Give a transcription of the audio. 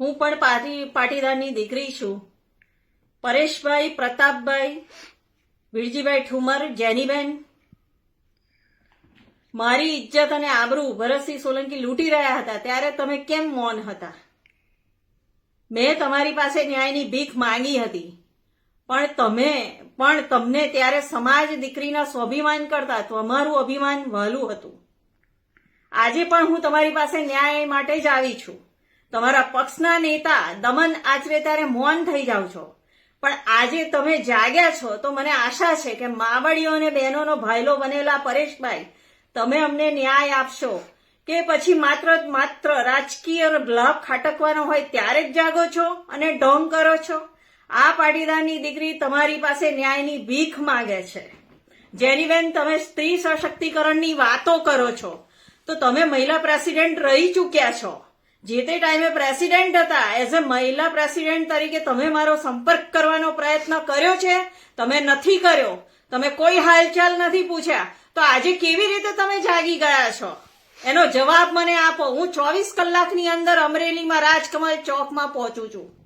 હું પણ પાટી, પાટીદારની દીકરી છું. પરેશભાઈ, પ્રતાપભાઈ, વિરજીભાઈ ઠુમર, જેનીબેન. મારી ઇજ્જત અને આબરૂ ભરતસિંહ સોલંકી લૂંટી રહ્યા હતા. ત્યારે તમે કેમ મૌન હતા? મેં તમારી પાસે ન્યાયની ભીખ માંગી હતી. પણ તમે, પણ તમને ત્યારે સમાજ દીકરીના સ્વાભિમાન કરતા તમારું અભિમાન વહેલું હતું. આજે પણ હું તમારી પાસે ન્યાય માટે જ આવી છું. તમારા પક્ષના નેતા દમન આચરે ત્યારે મૌન થઈ જાઓ છો. પણ આજે તમે જાગ્યા છો તો મને આશા છે કે માવડીઓ અને બહેનોનો ભાઈલો બનેલા પરેશભાઈ, તમે અમને ન્યાય આપશો. કે પછી માત્ર માત્ર રાજકીય લાભ ખાટકવાનો હોય ત્યારે જ જાગો છો અને ઢોંગ કરો છો? આ પાટીદારની દીકરી તમારી પાસે ન્યાયની ભીખ માંગે છે. જેનીબેન તમે સ્ત્રી સશક્તિકરણની વાતો કરો છો. તો તમે મહિલા પ્રેસિડેન્ટ રહી ચૂક્યા છો. જે તે ટાઈમે પ્રેસિડેન્ટ હતા, એઝ અ મહિલા પ્રેસિડેન્ટ તરીકે તમે મારો સંપર્ક કરવાનો પ્રયત્ન કર્યો છે? તમે નથી કર્યો. તમે કોઈ હાલચાલ નથી પૂછ્યા. તો આજે કેવી રીતે તમે જાગી ગયા છો? એનો જવાબ મને આપો. હું ચોવીસ કલાકની અંદર અમરેલીમાં રાજકમલ ચોકમાં પહોંચું છું.